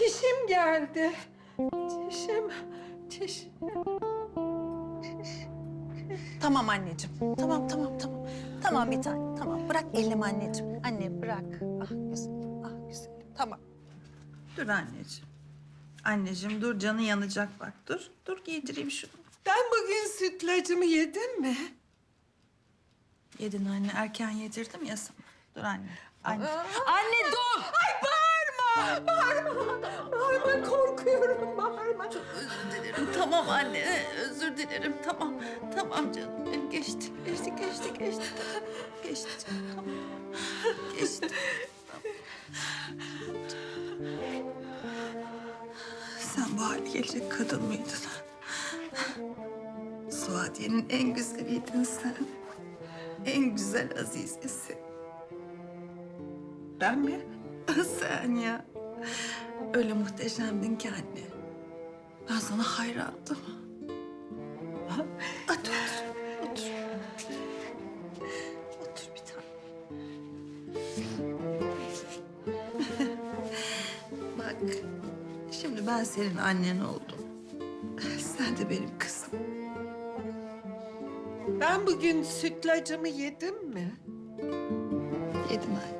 çişim geldi. Çişim, çişim. Tamam anneciğim. Tamam tamam tamam. Tamam bir tane. Tamam bırak elimi anneciğim. Anne bırak. Ah güzelim. Ah güzelim. Tamam. Dur anneciğim. Anneciğim dur canın yanacak bak. Dur, dur giydireyim şunu. Ben bugün sütlacımı yedim mi? Yedin anne, erken yedirdim ya sana. Dur anne. Anne. Anne korkuyorum, bağırma. Tamam anne, özür dilerim. Tamam, tamam canım. benim. Geçti, geçti, geçti, geçti. Geçti canım, tamam. Geçti. Sen bu hale gelecek kadın mıydın? Suadiye'nin en güzeliydin sen. En güzel azizesi. Ben mi? Sen ya. Öyle muhteşemdin ki anne. Ben sana hayrandım. Otur, otur, otur. Otur bir tane. Bak, şimdi ben senin annen oldum. Sen de benim kızım. Ben bugün sütlacımı yedim mi? Yedin anne.